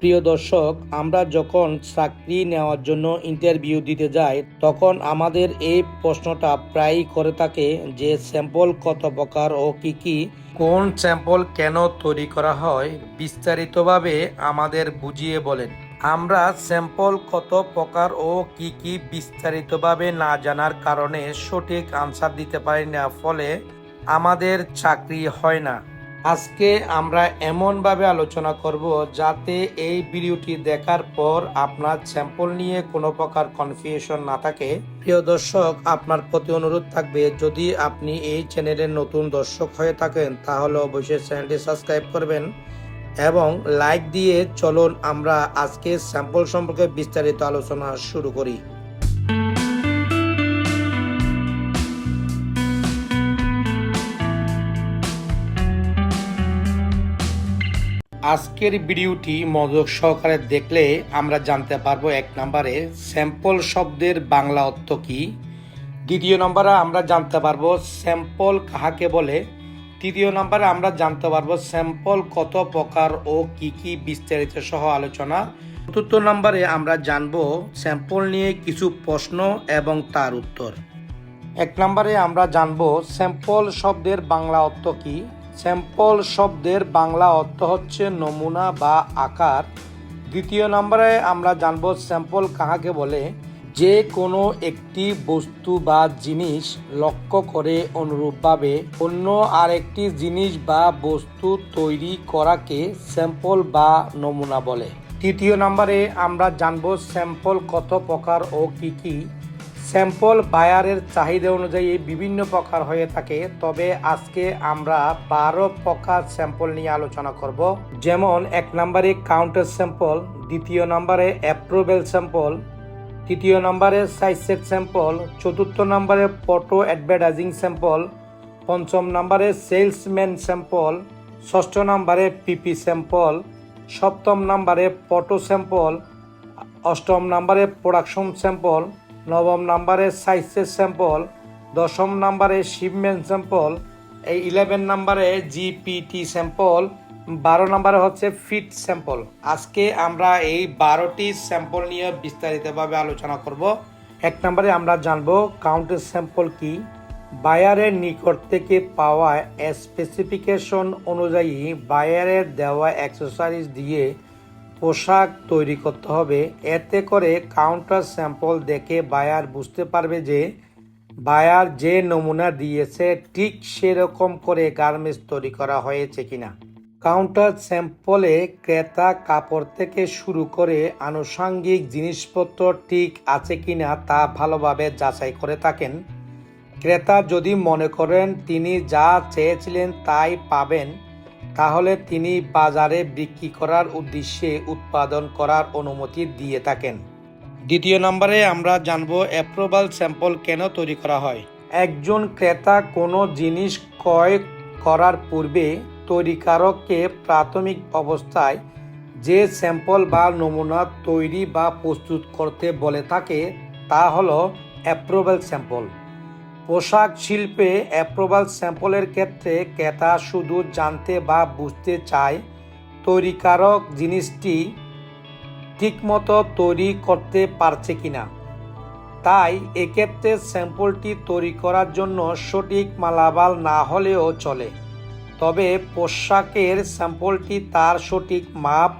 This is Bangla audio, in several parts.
প্রিয় দর্শক, আমরা যখন চাকরি নেওয়ার জন্য ইন্টারভিউ দিতে যাই, তখন আমাদের এই প্রশ্নটা প্রায়ই করে থাকে যে স্যাম্পল কত প্রকার ও কি কি। কোন স্যাম্পল কেন তৈরি করা হয়, বিস্তারিতভাবে আমাদের বুঝিয়ে বলেন। আমরা স্যাম্পল কত প্রকার ও কি কি বিস্তারিতভাবে না জানার কারণে সঠিক আনসার দিতে পারি না, ফলে আমাদের চাকরি হয় না। আজকে আমরা এমনভাবে আলোচনা করব যাতে এই ভিডিওটি দেখার পর আপনার স্যাম্পল নিয়ে কোনো প্রকার কনফিউশন না থাকে। প্রিয় দর্শক, আপনার প্রতি অনুরোধ থাকবে, যদি আপনি এই চ্যানেলের নতুন দর্শক হয়ে থাকেন, তাহলে অবশ্যই চ্যানেলটি সাবস্ক্রাইব করবেন এবং লাইক দিয়ে চলুন আমরা আজকে স্যাম্পল সম্পর্কে বিস্তারিত আলোচনা শুরু করি। আজকের ভিডিওটি মনোযোগ সহকারে দেখলে আমরা জানতে পারব এক নম্বরে স্যাম্পল শব্দের বাংলা অর্থ কি। দ্বিতীয় নম্বরে আমরা জানতে পারব স্যাম্পল কাহাকে বলে। তৃতীয় নম্বরে আমরা জানতে পারব স্যাম্পল কত প্রকার ও কি কি বিস্তারিত সহ আলোচনা। চতুর্থ নম্বরে আমরা জানব স্যাম্পল নিয়ে কিছু প্রশ্ন এবং তার উত্তর। এক নম্বরে আমরা জানব স্যাম্পল শব্দের বাংলা অর্থ কি। স্যাম্পল শব্দের বাংলা অর্থ হচ্ছে নমুনা বা আকার। দ্বিতীয় নম্বরে আমরা জানব স্যাম্পল কাহাকে বলে। যে কোনো একটি বস্তু বা জিনিস লক্ষ্য করে অনুরূপভাবে অন্য আরেকটি জিনিস বা বস্তু তৈরি করাকে স্যাম্পল বা নমুনা বলে। তৃতীয় নম্বরে আমরা জানব স্যাম্পল কত প্রকার ও কি কি। স্যাম্পল বায়ারের চাহিদা অনুযায়ী বিভিন্ন প্রকার হয়ে থাকে। তবে আজকে আমরা বারো প্রকার স্যাম্পল নিয়ে আলোচনা করব। যেমন, এক নম্বরে কাউন্টার স্যাম্পল, দ্বিতীয় নম্বরে অ্যাপ্রুভেল স্যাম্পল, তৃতীয় নম্বরে সাইসেট স্যাম্পল, চতুর্থ নম্বরে ফটো অ্যাডভার্টাইজিং স্যাম্পল, পঞ্চম নম্বরে সেলসম্যান স্যাম্পল, ষষ্ঠ নম্বরে পিপি স্যাম্পল, সপ্তম নম্বরে ফটো স্যাম্পল, অষ্টম নম্বরে প্রোডাকশন স্যাম্পল নবম নম্বরে সাইজের স্যাম্পল, দশম নাম্বারে শিপমেন্ট স্যাম্পল, এই ইলেভেন নাম্বারে জিপিটি স্যাম্পল, বারো নাম্বারে হচ্ছে ফিট স্যাম্পল। আজকে আমরা এই বারোটি স্যাম্পল নিয়ে বিস্তারিতভাবে আলোচনা করব। এক নম্বরে আমরা জানব কাউন্টের স্যাম্পল কি, বায়ারের নিকট থেকে পাওয়া স্পেসিফিকেশন অনুযায়ী বায়ারের দেওয়া অ্যাক্সেসরিজ দিয়ে পোশাক তৈরি করতে হবে। এতে করে কাউন্টার স্যাম্পল দেখে বায়ার বুঝতে পারবে যে বায়ার যে নমুনা দিয়েছে ঠিক সেরকম করে গার্মেন্টস তৈরি করা হয়েছে কিনা। কাউন্টার স্যাম্পলে ক্রেতা কাপড় থেকে শুরু করে আনুষাঙ্গিক জিনিসপত্র ঠিক আছে কিনা তা ভালোভাবে যাচাই করে থাকেন। ক্রেতা যদি মনে করেন তিনি যা চেয়েছিলেন তাই পাবেন। তাহলে তিনি বাজারে বিক্রি করার উদ্দেশ্যে উৎপাদন করার অনুমতি দিয়ে থাকেন। দ্বিতীয় নম্বরে আমরা জানব অ্যাপ্রুভাল স্যাম্পল কেন তৈরি করা হয়। একজন ক্রেতা কোনো জিনিস ক্রয় করার পূর্বে তৈরিকারককে প্রাথমিক অবস্থায় যে স্যাম্পল বা নমুনা তৈরি বা প্রস্তুত করতে বলে থাকে তা হলো অ্যাপ্রুভাল স্যাম্পল পোশাক শিল্পে অ্যাপ্রুভাল স্যাম্পলের ক্ষেত্রে ক্রেতা শুধু জানতে বা বুঝতে চায় তৈরিকারক জিনিসটি ঠিকমতো তৈরি করতে পারছে কিনা। তাই এক্ষেত্রে স্যাম্পলটি তৈরি করার জন্য সঠিক মালাবাল না হলেও চলে। তবে পোশাকের স্যাম্পলটি তার সঠিক মাপ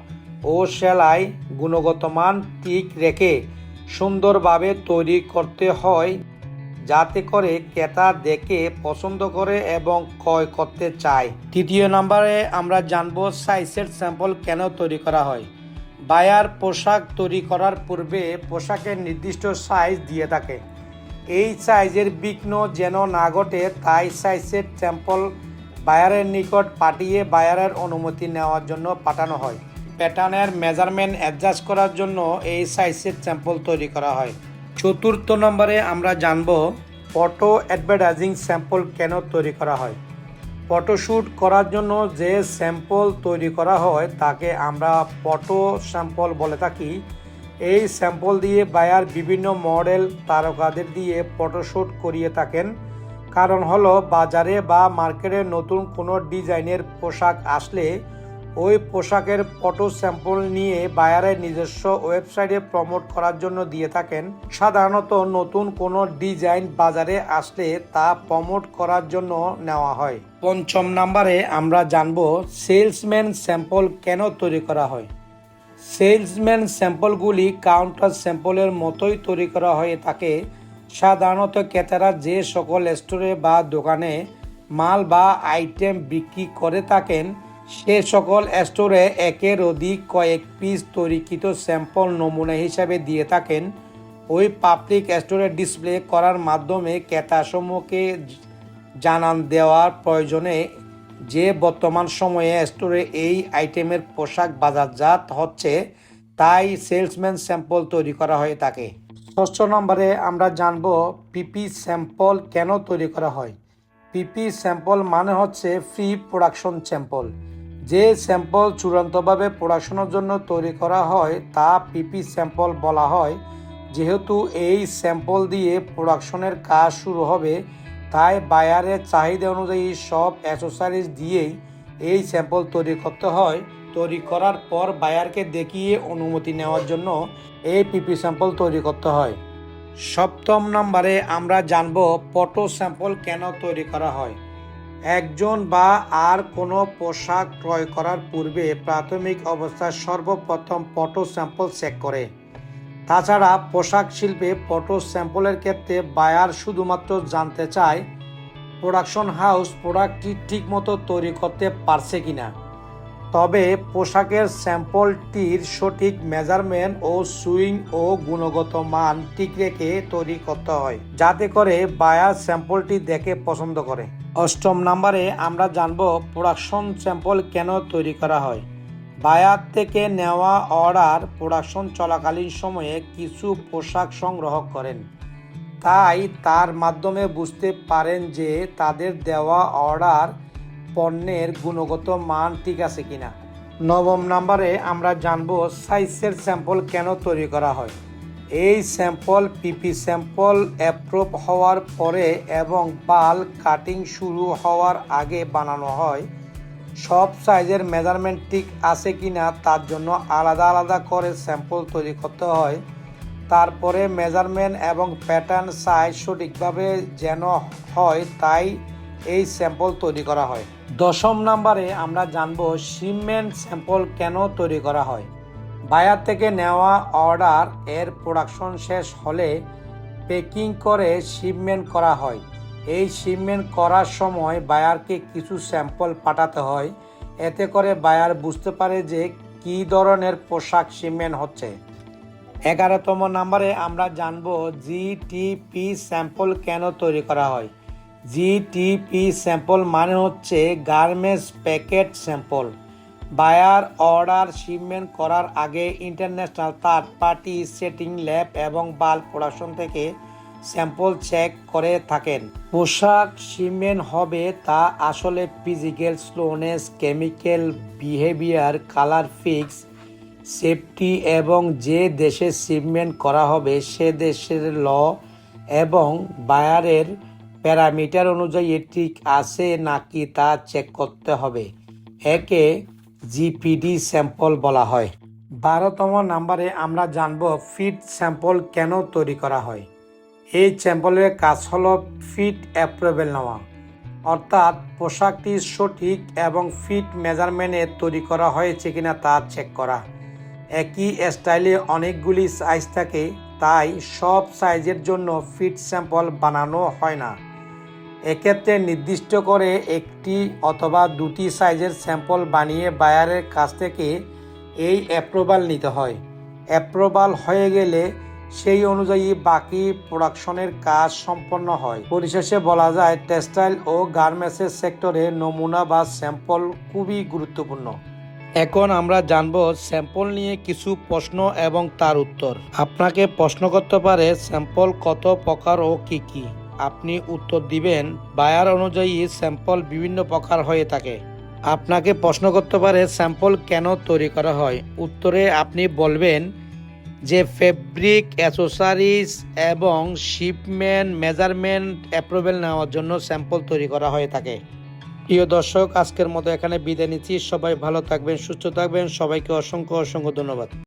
ও সেলাই গুণগত মান ঠিক রেখে সুন্দরভাবে তৈরি করতে হয় যাতে করে ক্রেতা দেখে পছন্দ করে এবং ক্রয় করতে চায়। তৃতীয় নম্বরে আমরা জানব সাইজের স্যাম্পল কেন তৈরি করা হয়। বায়ার পোশাক তৈরি করার পূর্বে পোশাকের নির্দিষ্ট সাইজ দিয়ে থাকে। এই সাইজের বিঘ্ন যেন না ঘটে, তাই সাইজের স্যাম্পল বায়ারের নিকট পাঠিয়ে বায়ারের অনুমতি নেওয়ার জন্য পাঠানো হয়। প্যাটার্নের মেজারমেন্ট অ্যাডজাস্ট করার জন্য এই সাইজের স্যাম্পল তৈরি করা হয়। চতুর্থ নম্বরে আমরা জানব ফটো অ্যাডভার্টাইজিং স্যাম্পল কেন তৈরি করা হয়। ফটোশ্যুট করার জন্য যে স্যাম্পল তৈরি করা হয় তাকে আমরা ফটো স্যাম্পল বলে থাকি। এই স্যাম্পল দিয়ে বায়ার বিভিন্ন মডেল তারকাদের দিয়ে ফটোশ্যুট করিয়ে থাকেন। কারণ হলো বাজারে বা মার্কেটে নতুন কোনো ডিজাইনের পোশাক আসলে ওই পোশাকের ফটো স্যাম্পল নিয়ে বায়ারের নিজস্ব ওয়েবসাইটে প্রমোট করার জন্য দিয়ে থাকেন। সাধারণত নতুন কোনো ডিজাইন বাজারে আসলে তা প্রমোট করার জন্য নেওয়া হয়। পঞ্চম নম্বরে আমরা জানব সেলসম্যান স্যাম্পল কেন তৈরি করা হয়। সেলসম্যান স্যাম্পলগুলি কাউন্টার স্যাম্পলের মতোই তৈরি করা হয়ে। থাকে সাধারণত ক্রেতারা যে সকল স্টোরে বা দোকানে মাল বা আইটেম বিক্রি করে থাকেন সে সকল স্টোরে একের অধিক কয়েক পিস তৈরিকৃত স্যাম্পল নমুনা হিসাবে দিয়ে থাকেন। ওই পাবলিক স্টোরে ডিসপ্লে করার মাধ্যমে ক্রেতাসমূহকে জানান দেওয়ার প্রয়োজনে যে বর্তমান সময়ে স্টোরে এই আইটেমের পোশাক বাজারজাত হচ্ছে, তাই সেলসম্যান স্যাম্পল তৈরি করা হয়ে থাকে। ষষ্ঠ নম্বরে আমরা জানব পিপি স্যাম্পল কেন তৈরি করা হয়। পিপি স্যাম্পল মানে হচ্ছে ফ্রি প্রোডাকশন স্যাম্পল। যে স্যাম্পল চূড়ান্তভাবে প্রোডাকশনের জন্য তৈরি করা হয়, তা পিপি স্যাম্পল বলা হয়। যেহেতু এই স্যাম্পল দিয়ে প্রোডাকশনের কাজ শুরু হবে, তাই বায়ারের চাহিদা অনুযায়ী সব অ্যাসেসরিজ দিয়েই এই স্যাম্পল তৈরি করতে হয়। তৈরি করার পর বায়ারকে দেখিয়ে অনুমতি নেওয়ার জন্য এই পিপি স্যাম্পল তৈরি করতে হয়। সপ্তম নম্বরে আমরা জানব পটো স্যাম্পল কেন তৈরি করা হয়। একজন বা আর কোনো পোশাক ক্রয় করার পূর্বে প্রাথমিক অবস্থায় সর্বপ্রথম পটো স্যাম্পল চেক করে। তাছাড়া পোশাক শিল্পে পটো স্যাম্পলের ক্ষেত্রে বায়ার শুধুমাত্র জানতে চায়, প্রোডাকশন হাউস প্রোডাক্টটি ঠিকমতো তৈরি করতে পারছে কিনা? তবে পোশাকের স্যাম্পলটির সঠিক মেজারমেন্ট ও সুইং ও গুণগত মান ঠিক রেখে তৈরি করতে হয়, যাতে করে বায়ার স্যাম্পলটি দেখে পছন্দ করে। অষ্টম নম্বরে আমরা জানব প্রোডাকশন স্যাম্পল কেন তৈরি করা হয়। বায়ার থেকে নেওয়া অর্ডার প্রোডাকশন চলাকালীন সময়ে কিছু পোশাক সংগ্রহ করেন। তাই তার মাধ্যমে বুঝতে পারেন যে তাদের দেওয়া অর্ডার পণ্যের গুণগত মান ঠিক আছে কিনা? নবম নম্বরে আমরা জানব সাইজের স্যাম্পল কেন তৈরি করা হয়। এই স্যাম্পল পিপি স্যাম্পল অ্যাপ্রুভ হওয়ার পরে এবং বাল কাটিং শুরু হওয়ার আগে বানানো হয়। সব সাইজের মেজারমেন্ট ঠিক আছে কি না তার জন্য আলাদা আলাদা করে স্যাম্পল তৈরি করতে হয়। তারপরে মেজারমেন্ট এবং প্যাটার্ন সাইজ সঠিকভাবে যেন হয় তাই এই স্যাম্পল তৈরি করা হয়। দশম নাম্বারে আমরা জানব সিমেন্ট স্যাম্পল কেন তৈরি করা হয়। বায়ার থেকে নেওয়া অর্ডার এর প্রোডাকশন শেষ হলে প্যাকিং করে শিপমেন্ট করা হয়। এই শিপমেন্ট করার সময় বায়ারকে কিছু স্যাম্পল পাঠাতে হয়। এতে করে বায়ার বুঝতে পারে যে কী ধরনের পোশাক শিপমেন্ট হচ্ছে। এগারোতম নাম্বারে আমরা জানব জিটিপি স্যাম্পল কেন তৈরি করা হয়। জিটিপি স্যাম্পল মানে হচ্ছে garments packet sample. Buyer order shipment করার আগে international third party setting lab এবং বাল্ক প্রোডাকশন থেকে স্যাম্পল চেক করে থাকেন। পোশাক শিপমেন্ট হবে তা আসলে physical slowness, chemical behaviour, colour fix, safety এবং যে দেশে শিপমেন্ট করা হবে সে দেশের ল এবং বায়ারের প্যারামিটার অনুযায়ী ঠিক আছে নাকি তা চেক করতে হবে। একে জিপিডি স্যাম্পল বলা হয়। বারোতম নম্বরে আমরা জানব ফিট স্যাম্পল কেন তৈরি করা হয়। এই স্যাম্পলের কাজ হল ফিট অ্যাপ্রুভেল নেওয়া। অর্থাৎ পোশাকটি সঠিক এবং ফিট মেজারমেন্টে তৈরি করা হয়েছে কিনা তা চেক করা। একই স্টাইলে অনেকগুলি সাইজ থাকে, তাই সব সাইজের জন্য ফিট স্যাম্পল বানানো হয় না। এক্ষেত্রে নির্দিষ্ট করে একটি অথবা দুটি সাইজের স্যাম্পল বানিয়ে বায়ারের কাছ থেকে এই অ্যাপ্রুভাল নিতে হয়। অ্যাপ্রুভাল হয়ে গেলে সেই অনুযায়ী বাকি প্রোডাকশনের কাজ সম্পন্ন হয়। পরিশেষে বলা যায়, টেক্সটাইল ও গার্মেন্টসের সেক্টরে নমুনা বা স্যাম্পল খুবই গুরুত্বপূর্ণ। এখন আমরা জানব স্যাম্পল নিয়ে কিছু প্রশ্ন এবং তার উত্তর। আপনাকে প্রশ্ন করতে পারে, স্যাম্পল কত প্রকার ও কি কি? আপনি উত্তর দিবেন, বায়ার অনুযায়ী স্যাম্পল বিভিন্ন প্রকার হয়ে থাকে। আপনাকে প্রশ্ন করতে পারে, স্যাম্পল কেন তৈরি করা হয়? উত্তরে আপনি বলবেন যে ফেব্রিক অ্যাসেসরিজ এবং শিপমেন্ট মেজারমেন্ট অ্যাপ্রুভেল নেওয়ার জন্য স্যাম্পল তৈরি করা হয়ে থাকে। প্রিয় দর্শক, আজকের মতো এখানে বিদায় নিচ্ছি। সবাই ভালো থাকবেন, সুস্থ থাকবেন। সবাইকে অসংখ্য অসংখ্য ধন্যবাদ।